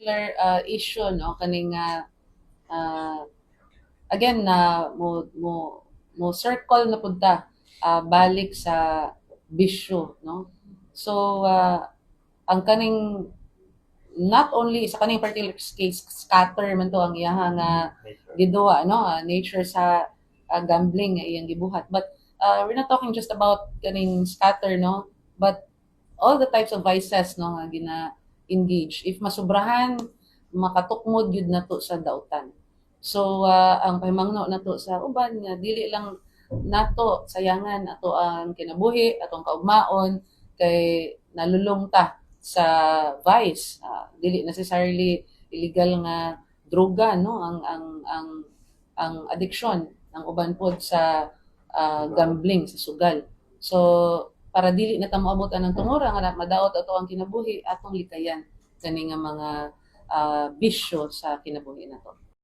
particular uh, issue no? Kaning uh, uh, again na mo mo mo circle na punta uh, balik sa bisyo no? So uh, ang kaning not only sa kaning particular case scatter man to ang iyahang uh, giduwa no? Uh, nature sa uh, gambling nga iyang gibuhat. But uh, we're not talking just about kaning scatter no? But all the types of vices no? Nga gina engage. If masubrahan makatukmod yun nato sa dautan. So uh, ang pahimangno nato sa uban nga dili lang nato sayangan ato ang kinabuhi atong kaugmaon kay nalulong ta sa vice. Ah, dili necessarily illegal nga droga no? Ang ang ang ang addiction ang uban pod sa ah, gambling sa sugal. So para dili na ta moabot ang tungura nga madaot ato ang kinabuhi atong likayan kani nga mga ah, bisyo sa kinabuhi nato